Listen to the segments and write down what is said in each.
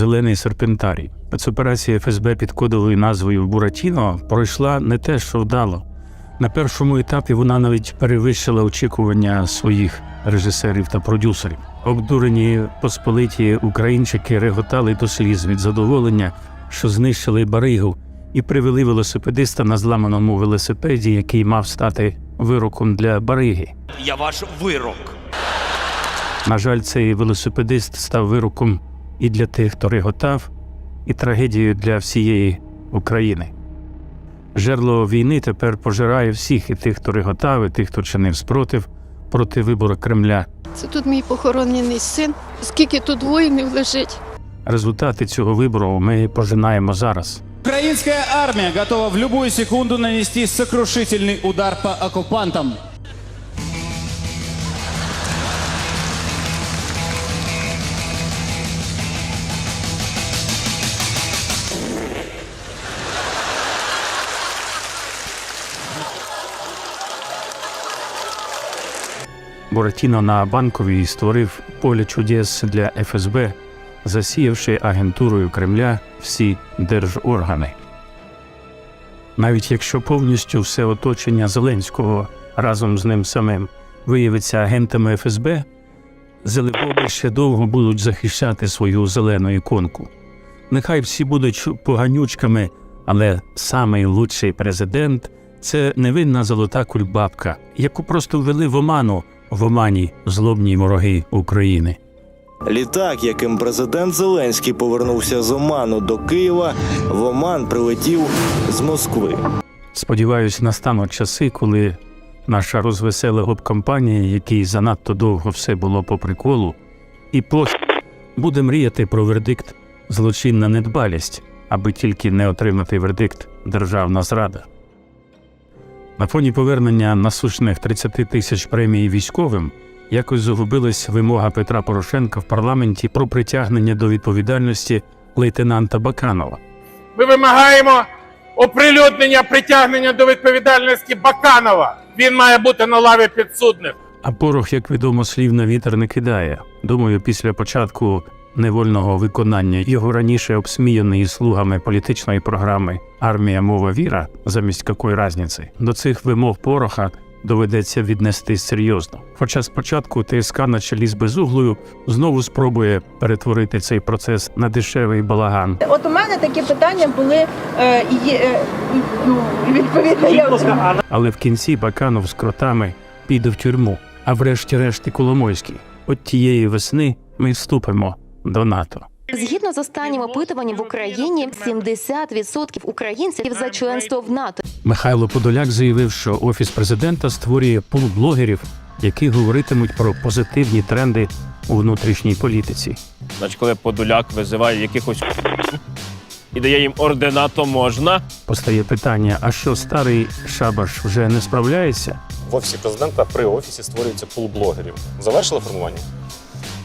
Зелений серпентарій. Спецоперація ФСБ під кодовою назвою Буратіно пройшла не те, що вдало. На першому етапі вона навіть перевищила очікування своїх режисерів та продюсерів. Обдурені посполиті українчики реготали до сліз від задоволення, що знищили баригу, і привели велосипедиста на зламаному велосипеді, який мав стати вироком для бариги. Я ваш вирок. На жаль, цей велосипедист став вироком і для тих, хто реготав, і трагедією для всієї України. Жерло війни тепер пожирає всіх і тих, хто реготав, і тих, хто чинив спротив проти вибору Кремля. Це тут мій похоронений син. Скільки тут воїнів лежить? Результати цього вибору ми пожинаємо зараз. Украинская армия готова в любую секунду нанести сокрушительный удар по оккупантам. Буратіно на банковій створив поле чудес для ФСБ, засіявши агентурою Кремля всі держоргани. Навіть якщо повністю все оточення Зеленського разом з ним самим виявиться агентами ФСБ, Зелебоби ще довго будуть захищати свою зелену іконку. Нехай всі будуть поганючками, але самий лучший президент це невинна золота кульбабка, яку просто ввели в оману в омані злобні вороги України. Літак, яким президент Зеленський повернувся з Оману до Києва, в Оман прилетів з Москви. Сподіваюсь, настануть часи, коли наша розвесела гоп-компанія, якій занадто довго все було по приколу, і пос буде мріяти про вердикт злочинна недбалість, аби тільки не отримати вердикт державна зрада. На фоні повернення насущних 30 тисяч премій військовим якось загубилась вимога Петра Порошенка в парламенті про притягнення до відповідальності лейтенанта Баканова. Ми вимагаємо оприлюднення притягнення до відповідальності Баканова. Він має бути на лаві підсудних. А порох, як відомо, слів на вітер не кидає. Думаю, після початку невольного виконання його раніше обсміяної слугами політичної програми Армія мова віра замість якої разниці до цих вимог пороха доведеться віднестись серйозно. Хоча спочатку ТСК на чолі з безуглою знову спробує перетворити цей процес на дешевий балаган. От у мене такі питання були е, е, ну, відповідно, я Але в кінці Баканов з кротами піде в тюрму, а врешті-решт і Коломойський. От тієї весни ми вступимо до НАТО. Згідно з останнім опитуванням в Україні, 70% українців за членство в НАТО. Михайло Подоляк заявив, що офіс президента створює пул блогерів, які говоритимуть про позитивні тренди у внутрішній політиці. Значить, коли Подоляк визиває якихось і дає їм ордена, то можна. Постає питання: а що старий шабаш вже не справляється? В офісі президента при офісі створюється пул блогерів. Завершили формування?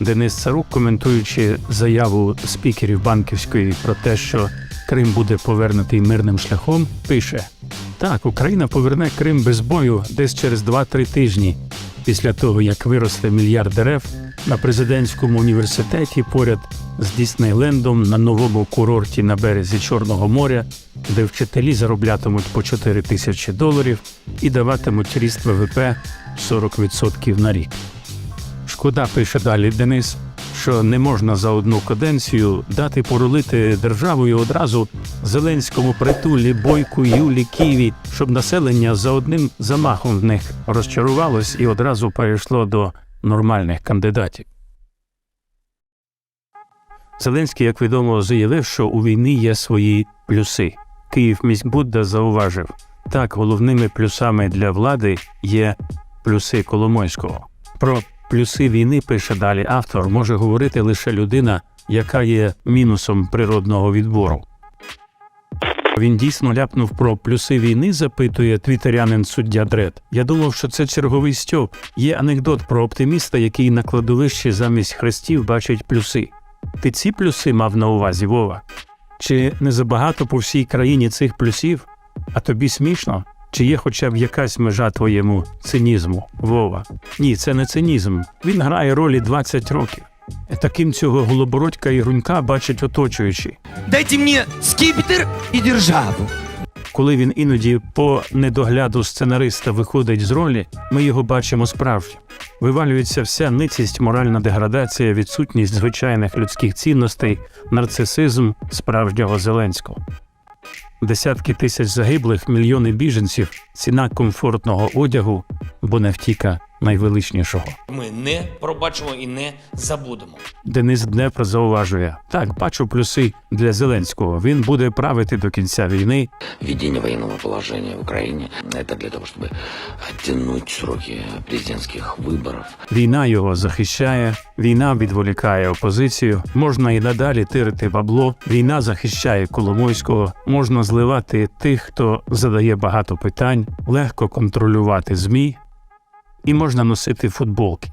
Денис Царук, коментуючи заяву спікерів банківської про те, що Крим буде повернутий мирним шляхом, пише: так, Україна поверне Крим без бою десь через 2-3 тижні, після того як виросте мільярд дерев на президентському університеті поряд з Діснейлендом на новому курорті на березі Чорного моря, де вчителі зароблятимуть по 4 тисячі доларів і даватимуть ріст ВВП 40% на рік. Шкода, пише далі Денис, що не можна за одну каденцію дати порулити державою одразу Зеленському притулі Бойку, Юлі, Києві, щоб населення за одним замахом в них розчарувалось і одразу перейшло до нормальних кандидатів. Зеленський, як відомо, заявив, що у війни є свої плюси. Київ міськбудда зауважив, так головними плюсами для влади є плюси Коломойського. Про плюси війни пише далі автор, може говорити лише людина, яка є мінусом природного відбору. Він дійсно ляпнув про плюси війни, запитує твітерянин суддя Дред. Я думав, що це черговий стьоп. Є анекдот про оптиміста, який на кладовищі замість хрестів бачить плюси. Ти ці плюси мав на увазі, Вова? Чи не забагато по всій країні цих плюсів? А тобі смішно? Чи є хоча б якась межа твоєму цинізму, Вова? Ні, це не цинізм. Він грає ролі 20 років. Таким цього голобородька і грунька бачать оточуючі. Дайте мне скипетр и державу. Коли він іноді по недогляду сценариста виходить з ролі, ми його бачимо справжнім. Вивалюється вся ницість, моральна деградація, відсутність звичайних людських цінностей, нарцисизм справжнього Зеленського. Десятки тисяч загиблих, мільйони біженців, ціна комфортного одягу, бо не втіка найвеличнішого. Ми не пробачимо і не забудемо. Денис Днепр зауважує: так, бачу плюси для Зеленського. Він буде правити до кінця війни, Введение военного положения в Украине – это для того, чтобы оттянуть сроки президентских выборов. Війна його захищає, війна відволікає опозицію. Можна і надалі тирити бабло. Війна захищає Коломойського. Можна зливати тих, хто задає багато питань, легко контролювати змі, і можна носити футболки.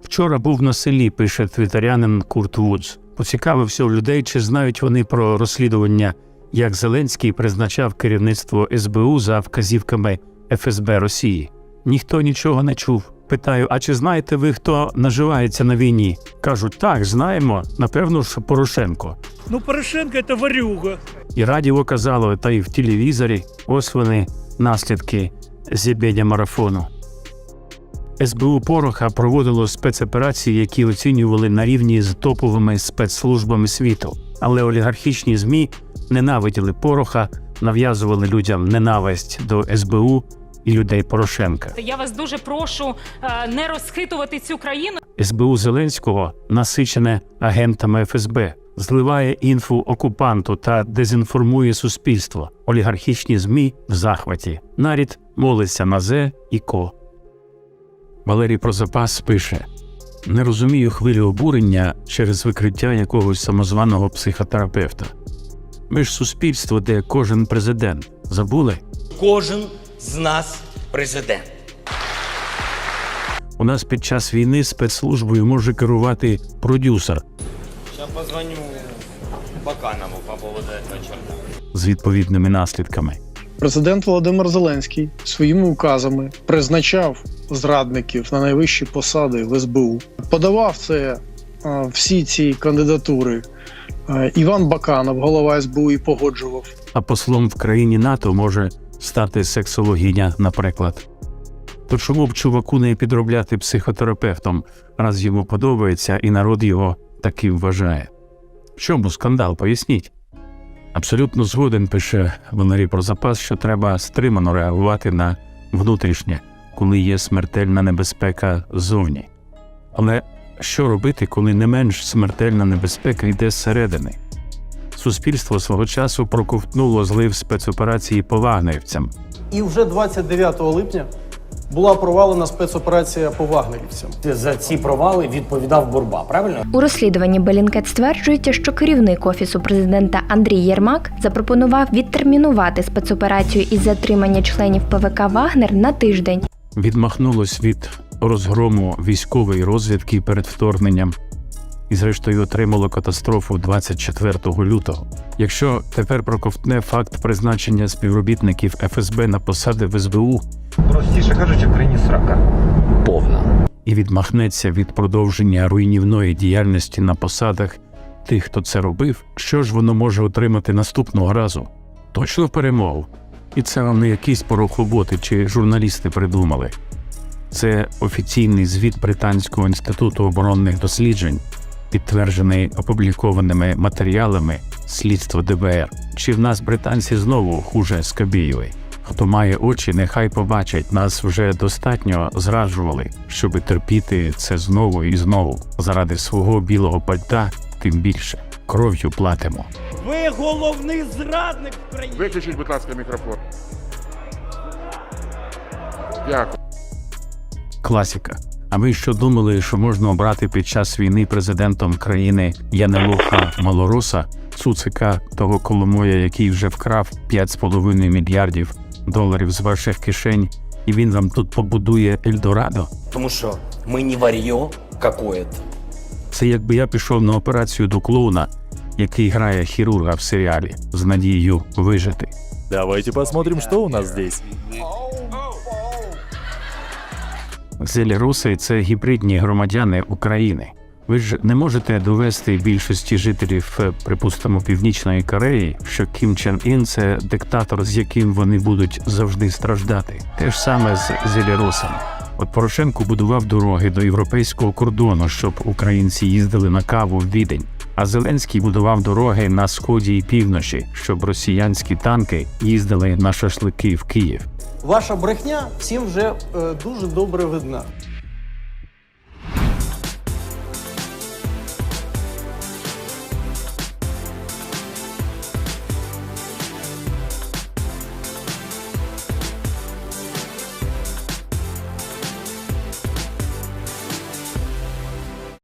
Вчора був на селі, пише твітарянин Курт Вудс. Поцікавився у людей, чи знають вони про розслідування, як Зеленський призначав керівництво СБУ за вказівками ФСБ Росії. Ніхто нічого не чув. Питаю, а чи знаєте ви, хто наживається на війні? Кажуть, так, знаємо. Напевно ж, Порошенко. Ну, Порошенко это варюга. І радіо казало, та й в телевізорі. Ось вони наслідки зіб'яння марафону. СБУ Пороха проводило спецоперації, які оцінювали на рівні з топовими спецслужбами світу. Але олігархічні ЗМІ ненавиділи Пороха, нав'язували людям ненависть до СБУ і людей Порошенка. Я вас дуже прошу е, не розхитувати цю країну. СБУ Зеленського насичене агентами ФСБ, зливає інфу окупанту та дезінформує суспільство. Олігархічні ЗМІ в захваті. Нарід молиться на Зе і Ко. Валерій Прозапас пише: Не розумію хвилю обурення через викриття якогось самозваного психотерапевта. Ми ж суспільство, де кожен президент. Забули? Кожен з нас президент. У нас під час війни спецслужбою може керувати продюсер Я позвоню Баканову по поводу этого черта. з відповідними наслідками. Президент Володимир Зеленський своїми указами призначав зрадників на найвищі посади в СБУ. Подавав це е, всі ці кандидатури. Е, Іван Баканов, голова СБУ, і погоджував. а послом в країні НАТО може стати сексологиня, наприклад. То чому б чуваку не підробляти психотерапевтом, раз йому подобається і народ його таким вважає? В чому скандал? Поясніть. Абсолютно згоден пише Валерій про запас, що треба стримано реагувати на внутрішнє, коли є смертельна небезпека ззовні. Але що робити, коли не менш смертельна небезпека йде зсередини? Суспільство свого часу проковтнуло злив спецоперації по вагнерівцям. І вже 29 липня була провалена спецоперація по вагнерівцям. За ці провали відповідав Бурба, правильно? У розслідуванні Белінкет стверджується, що керівник офісу президента Андрій Єрмак запропонував відтермінувати спецоперацію із затримання членів ПВК Вагнер на тиждень. Відмахнулось від розгрому військової розвідки перед вторгненням і, зрештою, отримало катастрофу 24 лютого. Якщо тепер проковтне факт призначення співробітників ФСБ на посади в СБУ Простіше кажучи, в країні срака. Повна. і відмахнеться від продовження руйнівної діяльності на посадах тих, хто це робив, що ж воно може отримати наступного разу? Точно перемогу. І це вам не якісь порохоботи чи журналісти придумали. Це офіційний звіт Британського інституту оборонних досліджень, підтверджений опублікованими матеріалами слідства ДБР. Чи в нас британці знову хуже Скабієвої? Хто має очі, нехай побачить, нас вже достатньо зраджували, щоби терпіти це знову і знову. Заради свого білого пальта, тим більше кров'ю платимо. Ви головний зрадник в країні. Виключіть, будь ласка, мікрофон. Дякую. Класіка. А ви що думали, що можна обрати під час війни президентом країни Янелуха Малороса, цуцика того Коломоя, який вже вкрав 5,5 мільярдів доларів з ваших кишень, і він вам тут побудує Ельдорадо? Тому що ми не вар'йо какое-то. Це якби я пішов на операцію до клоуна, який грає хірурга в серіалі з надією вижити. Давайте посмотрим, что у нас здесь. Зеліруси це гібридні громадяни України. Ви ж не можете довести більшості жителів, е, припустимо, Північної Кореї, що Кім Чен Ін це диктатор, з яким вони будуть завжди страждати. Те ж саме з зелірусами. От Порошенко будував дороги до європейського кордону, щоб українці їздили на каву в Відень. А Зеленський будував дороги на сході і півночі, щоб росіянські танки їздили на шашлики в Київ. Ваша брехня всім вже е, дуже добре видна.